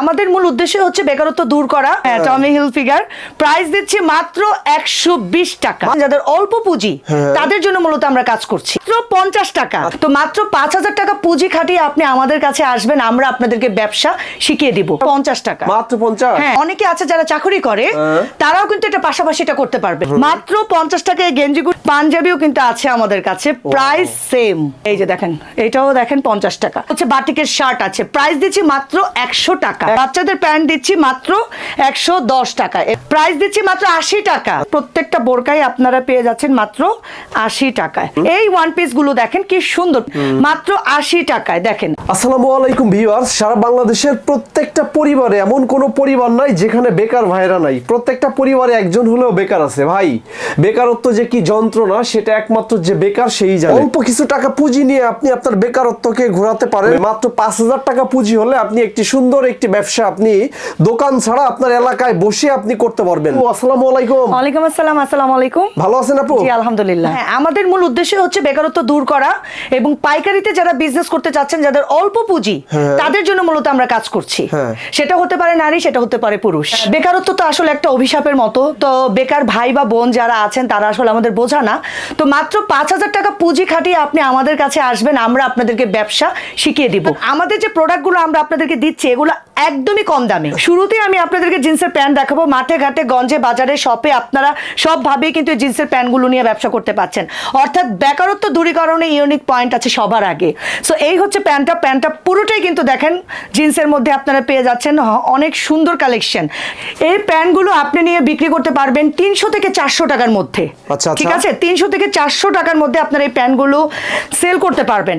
আমাদের মূল উদ্দেশ্য হচ্ছে বেকারত্ব দূর করা। হ্যাঁ টমি হিল ফিগার প্রাইস দিচ্ছি মাত্র একশো বিশ টাকা। যাদের অল্প পুঁজি তাদের জন্য মূলত আমরা কাজ করছি। মাত্র পঞ্চাশ টাকা। তো মাত্র পাঁচ হাজার টাকা পুঁজি খাটিয়ে আপনি আমাদের কাছে আসবেন আমরা আপনাদেরকে ব্যবসা শিখিয়ে দিব। পঞ্চাশ টাকা। মাত্র পঞ্চাশ? হ্যাঁ অনেকে আছে যারা চাকরি করে তারাও কিন্তু এটা পাশাপাশি এটা করতে পারবে। মাত্র পঞ্চাশ টাকা টাকায় গেঞ্জিগুলো পাঞ্জাবিও কিন্তু আছে আমাদের কাছে। প্রাইস সেম এই যে দেখেন এটাও দেখেন পঞ্চাশ টাকা। হচ্ছে বাটিকের শার্ট আছে। প্রাইস দিচ্ছি মাত্র একশো টাকা। বাচ্চাদের প্যান্ট দিচ্ছি মাত্র একশো দশ টাকা। প্রাইস দিচ্ছি মাত্র আশি টাকা। প্রত্যেকটা বোরকাই আপনারা পেয়ে যাচ্ছেন মাত্র আশি টাকায়। এই ওয়ান পিসগুলো দেখেন কি সুন্দর। মাত্র আশি টাকায় দেখেন। আসসালামু আলাইকুম ভিউয়ার্স। সারা বাংলাদেশের প্রত্যেকটা পরিবারে এমন কোনো পরিবার নাই যেখানে বেকার ভাইরা নাই। প্রত্যেকটা পরিবারে একজন হলেও বেকার আছে। ভাই বেকারত্ব যে কি যন্ত্রণা সেটা একমাত্র যে বেকার সেই জানে। অল্প কিছু টাকা পুঁজি নিয়ে আপনি আপনার বেকারত্বকে ঘোরাতে পারেন। মাত্র পাঁচ হাজার টাকা পুঁজি হলে আপনি একটি সুন্দর একটি ব্যবসা আপনি দোকান ছাড়া আপনার এলাকায় বসে আপনি করতে পারবেন। আসসালামু আলাইকুম। ওয়ালাইকুম আসসালাম আসসালামু আলাইকুম। ভালো আছেন আপু? জি আলহামদুলিল্লাহ। হ্যাঁ আমাদের মূল উদ্দেশ্য হচ্ছে বেকারত্ব দূর করা এবং পাইকারিতে যারা বিজনেস করতে চাচ্ছেন যাদের অল্প পুঁজি তাদের জন্য মূলত আমরা কাজ করছি। হ্যাঁ। সেটা হতে পারে নারী সেটা হতে পারে পুরুষ। বেকারত্ব তো আসলে একটা অভিশাপের মতো। তো বেকার ভাই বা বোন যারা আছেন তারা আসলে আমাদের বোঝা না। তো মাত্র পাঁচ হাজার টাকা পুঁজি খাটিয়ে আপনি আমাদের কাছে আসবেন আমরা আপনাদেরকে ব্যবসা শিখিয়ে দিব। আমাদের যে প্রোডাক্টগুলো আমরা আপনাদেরকে দিচ্ছি এগুলো একদমই কম দামে। শুরুতে আমি আপনাদেরকে জিন্সের প্যান্ট দেখাবো। মাঠে ঘাটে গঞ্জে বাজারে শপে আপনারা সবভাবেই কিন্তু এই জিন্সের প্যান্টগুলো নিয়ে ব্যবসা করতে পারছেন অর্থাৎ বেকারত্ব দূরীকরণে ইউনিক পয়েন্ট আছে সবার আগে। সো এই হচ্ছে প্যান্টটা। প্যান্টটা পুরোটাই কিন্তু দেখেন জিন্সের মধ্যে আপনারা পেয়ে যাচ্ছেন। অনেক সুন্দর কালেকশন। এই প্যান্টগুলো আপনি নিয়ে বিক্রি করতে পারবেন তিনশো থেকে চারশো টাকার মধ্যে। আচ্ছা, ঠিক আচ্ছা। আছে? তিনশো থেকে চারশো টাকার মধ্যে আপনারা এই প্যান্টগুলো সেল করতে পারবেন।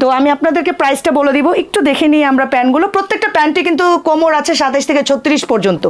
তো আমি আপনাদেরকে প্রাইসটা বলে দিব। একটু দেখে নিই আমরা প্যান্টগুলো। প্রত্যেকটা প্যান্টে কিন্তু কোমর আছে সাতাইশ থেকে ছত্রিশ পর্যন্ত।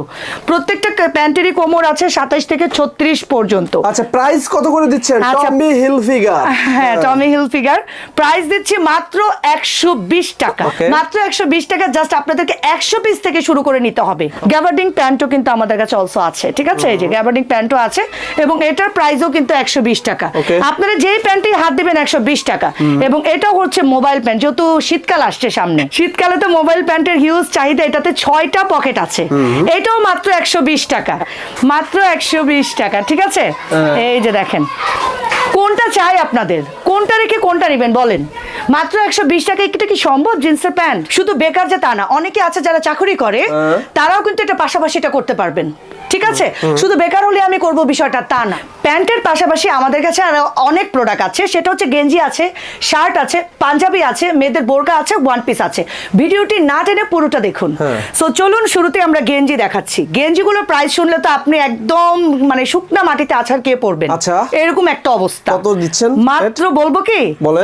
প্রত্যেকটা প্যান্টেরই কোমর আছে সাতাইশ থেকে ছত্রিশ পর্যন্ত। আচ্ছা প্রাইস কত করে দিচ্ছেন? আচ্ছা। টমি হিল ফিগার হ্যাঁ টমি হিল ফিগার প্রাইস দিচ্ছি মাত্র একশো বিশ টাকা। মাত্র একশো বিশ টাকা জাস্ট আপনাদেরকে একশো পিস থেকে শুরু করে নিতে হবে। গ্যাবার্ডিং প্যান্টও কিন্তু আমাদের কাছে অলসো আছে ঠিক আছে? এই যে গ্যাবার্ডিং প্যান্টও আছে এবং এটার প্রাইসও কিন্তু একশো বিশ টাকা। আপনারা যেই প্যান্টে হাত দিবেন একশো বিশ টাকা এবং এটাও হচ্ছে মোবাইল প্যান্ট যেহেতু শীতকাল আসছে সামনে। শীতকালে তো মোবাইল প্যান্টের হিউজ চাহিদা এটাতে ছয়টা পকেট আছে। এটাও মাত্র একশো বিশ টাকা। মাত্র একশো বিশ টাকা ঠিক আছে? এই যে দেখেন কোনটা চাই আপনাদের? কোনটা রেখে কোনটা নেবেন বলেন? মাত্র একশো বিশ টাকা এটা কি সম্ভব? জিন্সের প্যান্ট? শুধু বেকার যে তা না অনেকে আছে যারা চাকরি করে তারাও কিন্তু এটা পাশাপাশি এটা করতে পারবেন। ঠিক আছে? শুধু বেকার হলে আমি করব বিষয়টা তা না। প্যান্টের পাশাপাশি আমাদের কাছে আরও অনেক প্রোডাক্ট আছে। সেটা হচ্ছে গেঞ্জি আছে শার্ট আছে পাঞ্জাবি আছে মেয়েদের বোরকা আছে ওয়ান পিস আছে। ভিডিওটি না টেনে পুরোটা দেখুন। হ্যাঁ। সো চলুন শুরুতে আমরা গেঞ্জি দেখাচ্ছি। গেঞ্জিগুলোর প্রাইস শুনলে তো আপনি একদম মানে শুকনা মাটিতে আছাড় কে পড়বেন। আচ্ছা। এরকম একটা অবস্থা। কত দিচ্ছেন? মাত্র বলব কি?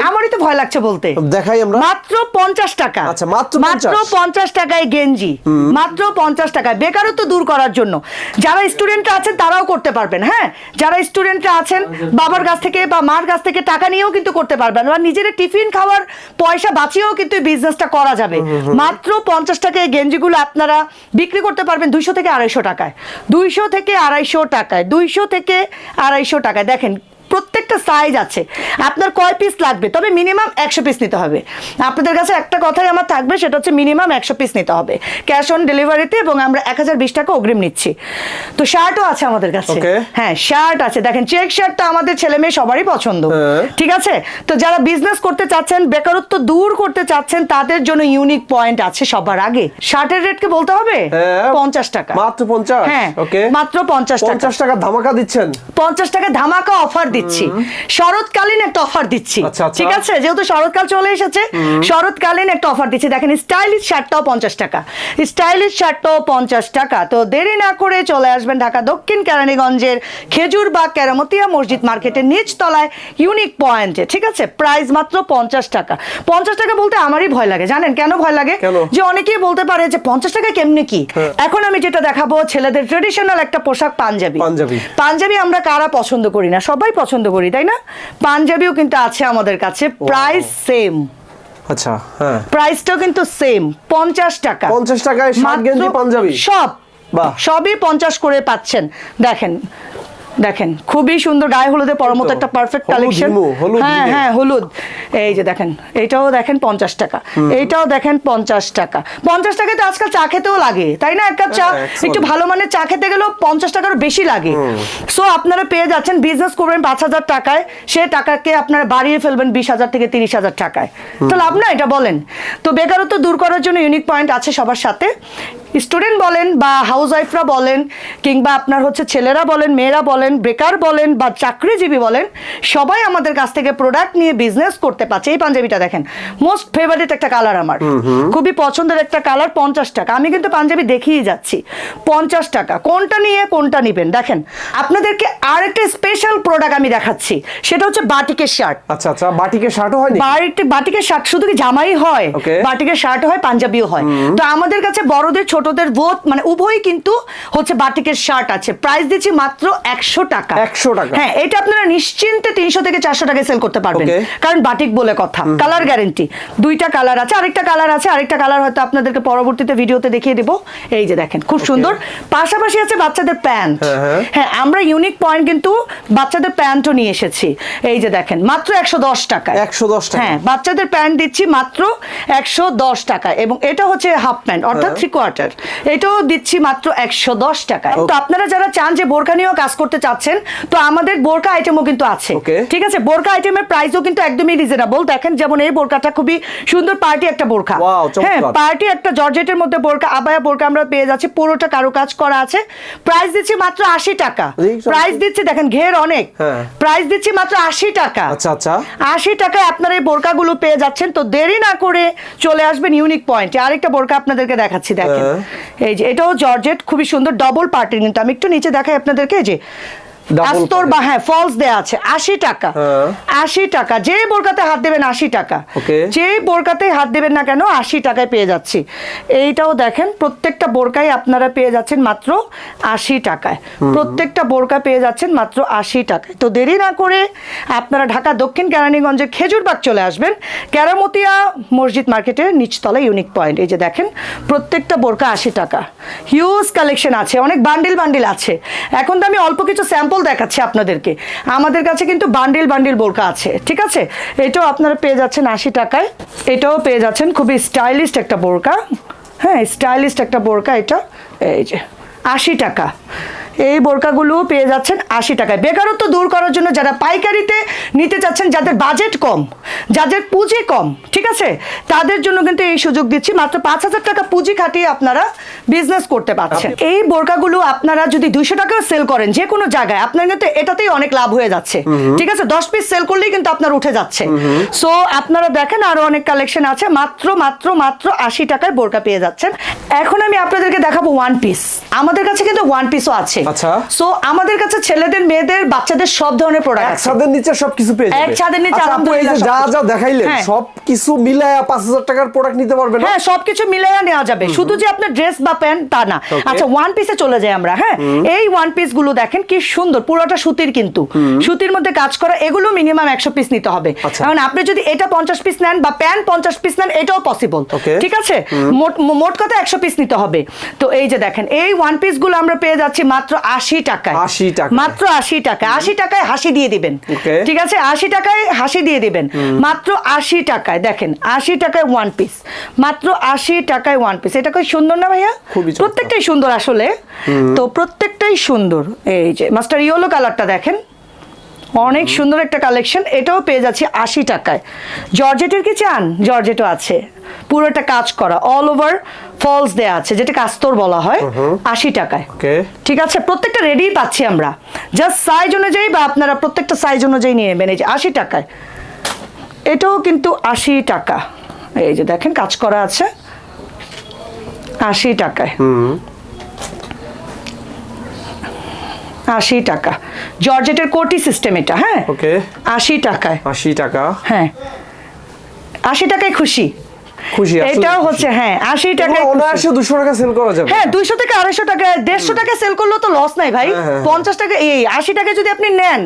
আমারই তো ভয় লাগছে বলতে। দেখাই আমরা। মাত্র পঞ্চাশ টাকা। আচ্ছা, মাত্র মাত্র 50 টাকায় গেঞ্জি। মাত্র পঞ্চাশ টাকায়। বেকারত্ব দূর করার জন্য। যারা স্টুডেন্টরা আছেন তারাও করতে পারবেন হ্যাঁ? যারা স্টুডেন্টরা আছেন বাবার কাছ থেকে বা মার কাছ থেকে টাকা নিয়েও কিন্তু করতে পারবেন বা নিজের টিফিন খাওয়ার পয়সা বাঁচিয়েও কিন্তু এই বিজনেসটা করা যাবে। মাত্র পঞ্চাশ টাকায় গেঞ্জিগুলো আপনারা বিক্রি করতে পারবেন দুইশো থেকে আড়াইশো টাকায়। দুইশো থেকে আড়াইশো টাকায় দুইশো থেকে আড়াইশো টাকায়। দেখেন প্রত্যেকটা সাইজ আছে। আপনার কয় পিস লাগবে? তবে মিনিমাম একশো পিস নিতে হবে। আপনাদের কাছে একটা কথাই আমার থাকবে সেটা হচ্ছে মিনিমাম একশো পিস নিতে হবে। ক্যাশ অন ডেলিভারিতে এবং আমরা এক হাজার বিশ টাকা অগ্রিম নিচ্ছি। তো শার্টও আছে আমাদের কাছে। হ্যাঁ শার্ট আছে। দেখেন চেক শার্টটা আমাদের ছেলে মেয়ে সবারই পছন্দ। হ্যাঁ। ঠিক আছে? তো যারা বিজনেস করতে চাচ্ছেন বেকারত্ব দূর করতে চাচ্ছেন তাদের জন্য ইউনিক পয়েন্ট আছে সবার আগে। শার্টের রেট কি বলতে হবে? হ্যাঁ। পঞ্চাশ টাকা। মাত্র পঞ্চাশ? হ্যাঁ মাত্র পঞ্চাশ টাকা। পঞ্চাশ টাকা ধামাকা দিচ্ছেন। পঞ্চাশ টাকা ধামাকা অফার দিচ্ছি। শরৎকালীন একটা অফার দিচ্ছি। আচ্ছা, আচ্ছা। ঠিক আছে? যেহেতু শরৎকাল চলে এসেছে শরৎকালীন একটা অফার দিচ্ছি। দেখেন স্টাইলিশ শার্টটাও পঞ্চাশ টাকা। স্টাইলিশ শার্টটাও পঞ্চাশ টাকা। তো দেরি না করে চলে আসবেন ঢাকা দক্ষিণ কেরানীগঞ্জের খেজুর বা কেরামতিয়া মসজিদ মার্কেটের নিচ তলায় ইউনিক পয়েন্টে ঠিক আছে? প্রাইস মাত্র পঞ্চাশ টাকা। পঞ্চাশ টাকা বলতে আমারই ভয় লাগে। জানেন কেন ভয় লাগে? যে অনেকেই বলতে পারে যে পঞ্চাশ টাকা কেমনি কি? এখন আমি যেটা দেখাবো ছেলেদের ট্রেডিশনাল একটা পোশাক পাঞ্জাবি। পাঞ্জাবি। পাঞ্জাবি আমরা কারা পছন্দ করি না? সবাই পছন্দ করি তাই না? পাঞ্জাবিও কিন্তু আছে আমাদের কাছে প্রাইস সেম আচ্ছা হ্যাঁ। প্রাইসটাও কিন্তু সেম পঞ্চাশ টাকা। পঞ্চাশ টাকায় পাঞ্জাবি? সব বাহ। সবই পঞ্চাশ করে পাচ্ছেন। দেখেন দেখেন খুবই সুন্দর গায়ে হলুদে পরার মতো এই তো, একটা পারফেক্ট কালেকশন হ্যাঁ হ্যাঁ হলুদ। এই যে দেখেন এইটাও দেখেন পঞ্চাশ টাকা। এইটাও দেখেন পঞ্চাশ টাকা। পঞ্চাশ টাকায় তো আজকাল চা খেতেও লাগে তাই না? এক কাপ চা হ্যাঁ, একটু ভালো মানের চা খেতে গেলেও পঞ্চাশ টাকার বেশি লাগে। সো আপনারা পেয়ে যাচ্ছেন বিজনেস করবেন পাঁচ হাজার টাকায় সে টাকাকে আপনারা বাড়িয়ে ফেলবেন বিশ হাজার থেকে তিরিশ হাজার টাকায়। তো লাভ না এটা বলেন। তো বেকারত্ব দূর করার জন্য ইউনিক পয়েন্ট আছে সবার সাথে। স্টুডেন্ট বলেন বা হাউস ওয়াইফরা বলেন কিংবা আপনার হচ্ছে ছেলেরা বলেন মেয়েরা বলেন বেকার বলেন বা চাকরিজীবী বলেন সবাই আমাদের কাছ থেকে প্রোডাক্ট নিয়ে বিজনেস করতে পারছে। এই পাঞ্জাবিটা দেখেন মোস্ট ফেভারিট একটা কালার আমার। খুবই পছন্দের একটা কালার পঞ্চাশ টাকা। আমি কিন্তু পাঞ্জাবি দেখিয়ে যাচ্ছি। পঞ্চাশ টাকা। কোনটা নিয়ে কোনটা নিবেন? দেখেন আপনাদেরকে আর একটা স্পেশাল প্রোডাক্ট আমি দেখাচ্ছি। সেটা হচ্ছে বাটিকের শার্ট আচ্ছা আচ্ছা বাটিকের শার্টও হয় বাটিকের শার্ট শুধু কি জামাই হয়? বাটিকের শার্ট হয় পাঞ্জাবিও হয়। তো আমাদের কাছে বড়দের ছোটদের বোধ মানে উভয়ই কিন্তু হচ্ছে বাটিকের শার্ট আছে। প্রাইস দিচ্ছি মাত্র একশো টাকা। 100 টাকা। হ্যাঁ এটা আপনারা নিশ্চিন্তে তিনশো থেকে চারশো টাকায় সেল করতে পারবেন। কারণ বাটিক বলে কথা। কালার গ্যারেন্টি দুইটা কালার আছে আরেকটা কালার আছে আরেকটা কালার হয়তো আপনাদেরকে পরবর্তীতে ভিডিওতে দেখিয়ে দেবো। এই যে দেখেন খুব সুন্দর। পাশাপাশি আছে বাচ্চাদের প্যান্ট হ্যাঁ, হ্যাঁ। হ্যাঁ আমরা ইউনিক পয়েন্ট কিন্তু বাচ্চাদের প্যান্টও নিয়ে এসেছি। এই যে দেখেন মাত্র একশো দশ টাকায়। 110 টাকা। হ্যাঁ বাচ্চাদের প্যান্ট দিচ্ছি মাত্র একশো দশ টাকায়। এবং এটা হচ্ছে হাফ প্যান্ট অর্থাৎ থ্রি কোয়ার্টার এটাও দিচ্ছি মাত্র একশো দশ টাকায়। তো আপনারা যারা চান যে বোরকা নিয়েও কাজ করতে চাচ্ছেন তো আমাদের বোরকা আইটেমও কিন্তু আছে। ঠিক আছে? বোরকা আইটেমের প্রাইসও কিন্তু একদমই রিজনেবল দেখেন যেমন এই বোরকাটা খুবই সুন্দর পার্টি একটা বোরকা। হ্যাঁ পার্টি একটা জর্জেটের মধ্যে বোরকা আবায়া বোরকা আমরা পেয়ে যাচ্ছি। পুরোটা কারও কাজ করা আছে। প্রাইস দিচ্ছি মাত্র আশি টাকা। প্রাইস দিচ্ছি দেখেন ঘের অনেক। হ্যাঁ। প্রাইস দিচ্ছি মাত্র আশি টাকা। আচ্ছা আচ্ছা। আশি টাকায় আপনারা এই বোরকাগুলো পেয়ে যাচ্ছেন। তো দেরি না করে চলে আসবেন ইউনিক পয়েন্টে। আরেকটা বোরকা আপনাদেরকে দেখাচ্ছি দেখেন। হ্যাঁ। এই যে, এটাও জর্জেট, খুবই সুন্দর ডবল পার্টির কিন্তু। আমি একটু নিচে দেখাই আপনাদেরকে যে আস্তর বা হ্যাঁ ফলস দেয়া আছে আশি টাকা। হ্যাঁ। আশি টাকা যে বোরকাতে হাত দেবেন আশি টাকা. যে বোরকাতে হাত দেবেন না কেন আশি টাকায় পেয়ে যাচ্ছি। এইটাও দেখেন প্রত্যেকটা বোরকায় আপনারা পেয়ে যাচ্ছেন মাত্র আশি টাকায়। প্রত্যেকটা বোরকা পেয়ে যাচ্ছেন মাত্র আশি টাকায়। তো দেরি না করে আপনারা ঢাকা দক্ষিণ কেরানীগঞ্জের খেজুরবাগ চলে আসবেন। কেরামতিয়া মসজিদ মার্কেটের নিচতলা ইউনিক পয়েন্ট এই যে দেখেন প্রত্যেকটা বোরকা আশি টাকা। হিউজ কালেকশন আছে অনেক বান্ডিল বান্ডিল আছে। এখন তো আমি অল্প কিছু স্যাম্পল দেখাচ্ছি আপনাদেরকে। আমাদের কাছে কিন্তু বান্ডিল বান্ডিল বোরকা আছে, ঠিক আছে? এটাও আপনারা পেয়ে যাচ্ছেন আশি টাকায়। এটাও পেয়ে যাচ্ছেন খুবই স্টাইলিস্ট একটা বোরকা। হ্যাঁ স্টাইলিস্ট একটা বোরকা এটা। এই যে, আশি টাকা। এই বোরকাগুলো পেয়ে যাচ্ছেন আশি টাকায়। বেকারত্ব দূর করার জন্য যারা পাইকারিতে নিতে চাচ্ছেন যাদের বাজেট কম যাদের পুঁজি কম ঠিক আছে? তাদের জন্য কিন্তু এই সুযোগ দিচ্ছি মাত্র পাঁচ হাজার টাকা পুঁজি খাটিয়ে আপনারা বিজনেস করতে পারছেন। এই বোরকাগুলো আপনারা যদি দুইশো টাকাও সেল করেন যে কোনো জায়গায় আপনার কিন্তু এটাতেই অনেক লাভ হয়ে যাচ্ছে। ঠিক আছে? দশ পিস সেল করলেই কিন্তু আপনার উঠে যাচ্ছে। সো আপনারা দেখেন আরও অনেক কালেকশন আছে মাত্র মাত্র মাত্র আশি টাকায় বোরকা পেয়ে যাচ্ছেন। এখন আমি আপনাদেরকে দেখাবো ওয়ান পিস আমাদের কাছে কিন্তু ওয়ান পিসও আছে। আচ্ছা। সো আমাদের কাছে ছেলেদের মেয়েদের বাচ্চাদের সব ধরনের প্রোডাক্ট এক ছাদের নিচে সবকিছু পেয়ে যাবে। এক ছাদের নিচে আচ্ছা, আলহামদুলিল্লাহ যা। যা দেখাইলেন হ্যাঁ। সবকিছু মিলায়া পাঁচ হাজার টাকার প্রোডাক্ট নিতে পারবেন হ্যাঁ সবকিছু মিলাইয়া নেওয়া যাবে। শুধু যে আপনার ড্রেস বা প্যান্ট তা না। আচ্ছা ওয়ান পিসে চলে যাই আমরা হ্যাঁ? এই ওয়ান পিসগুলো দেখেন কি সুন্দর পুরোটা সুতির কিন্তু। সুতির মধ্যে কাজ করা এগুলো মিনিমাম একশো পিস নিতে হবে। আচ্ছা। কারণ আপনি যদি এটা পঞ্চাশ পিস নেন বা প্যান্ট পঞ্চাশ পিস নেন এটাও পসিবল ঠিক আছে? মোট মোট কথা একশো পিস নিতে হবে। তো এই যে দেখেন এই ওয়ান পিসগুলো আমরা পেয়ে যাচ্ছি মাত্র আশি টাকায়। আশি টাকা মাত্র আশি টাকা আশি টাকায় হাসি দিয়ে দিবেন। ঠিক আছে? আশি টাকায় হাসি দিয়ে দিবেন। মাত্র আশি টাকায়। দেখেন আশি টাকায় ওয়ান পিস মাত্র আশি টাকায় ওয়ান পিস এটা খুব সুন্দর না ভাইয়া? প্রত্যেকটাই সুন্দর আসলে। তো প্রত্যেকটাই সুন্দর। এই যে মাস্টার ইয়েলো কালারটা দেখেন। অনেক সুন্দর একটা কালেকশন এটাও পেয়ে যাচ্ছি আশি টাকায়। জর্জেটের কি চান? জর্জেটও আছে। পুরোটা কাজ করা অল ওভার ফলস দেয়া আছে যেটা কাস্তর বলা হয় আশি টাকায়। ঠিক আছে প্রত্যেকটা রেডি পাচ্ছি আমরা। জাস্ট সাইজ অনুযায়ী বা আপনারা প্রত্যেকটা সাইজ অনুযায়ী নিয়ে নেবেন এই যে আশি টাকায়। এটাও কিন্তু আশি টাকা। এই যে দেখেন কাজ করা আছে। আশি টাকায়। আশি টাকা। জর্জেটের কোটি সিস্টেম এটা হ্যাঁ? ওকে আশি টাকায়। আশি টাকা। হ্যাঁ। আশি টাকায় খুশি। খুশি, এটাও হচ্ছে হ্যাঁ আশি এগুলো টাকায় খুশি। টাকা সেল করা যাবে। হ্যাঁ দুইশো থেকে আড়াইশো টাকা দেড়শো টাকা সেল করলেও তো লস নাই ভাই। হ্যাঁ, হ্যাঁ, পঞ্চাশ টাকা এই আশি টাকা যদি আপনি নেন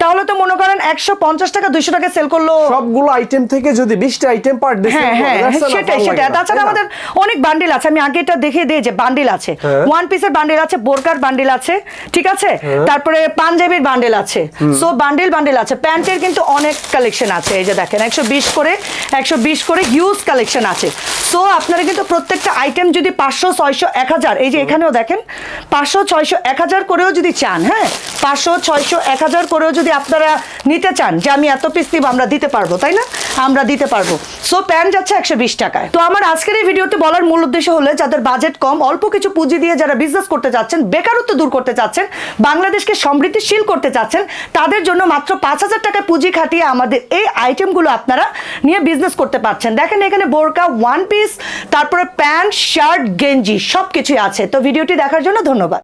তাহলে তো মনে করেন একশো পঞ্চাশ টাকা দুইশো টাকা সেল করল। সবগুলো আইটেম থেকে যদি বিশটা আইটেম পার ডে হ্যাঁ হ্যাঁ সেটাই সেটাই। তাছাড়া আমাদের অনেক বান্ডিল আছে আমি আগে এটা দেখে দিই যে বান্ডিল আছে। হ্যাঁ। ওয়ান পিসের বান্ডিল আছে বোরকার বান্ডিল আছে ঠিক আছে? তারপরে পাঞ্জাবির বান্ডিল আছে। সো বান্ডিল বান্ডিল আছে। প্যান্টের কিন্তু অনেক কালেকশন আছে এই যে দেখেন একশো বিশ করে একশো বিশ করে হিউজ কালেকশন আছে। সো আপনারা কিন্তু প্রত্যেকটা আইটেম যদি পাঁচশো ছয়শো এক হাজার এই যে এখানেও দেখেন পাঁচশো ছয়শো এক হাজার করেও যদি চান হ্যাঁ? পাঁচশো ছয়শো এক হাজার করেও যদি আপনারা নিতে চান যে আমি এত পিস নিব আমরা দিতে পারব তাই না? আমরা দিতে পারব। সো প্যান্ট যাচ্ছে একশো বিশ টাকায়। তো আমার আজকের এই ভিডিওতে বলার মূল উদ্দেশ্য হলো যাদের বাজেট কম অল্প কিছু পুঁজি দিয়ে যারা বিজনেস করতে চাচ্ছেন বেকারত্ব দূর করতে চাচ্ছেন বাংলাদেশকে সমৃদ্ধিশীল করতে চাচ্ছেন তাদের জন্য মাত্র পাঁচ হাজার টাকা পুঁজি খাটিয়ে আমাদের এই আইটেমগুলো আপনারা নিয়ে বিজনেস করতে পারছেন। দেখেন এখানে বোরকা ওয়ান পিস তারপরে প্যান্ট শার্ট গেঞ্জি সব কিছুই আছে। তো ভিডিওটি দেখার জন্য ধন্যবাদ।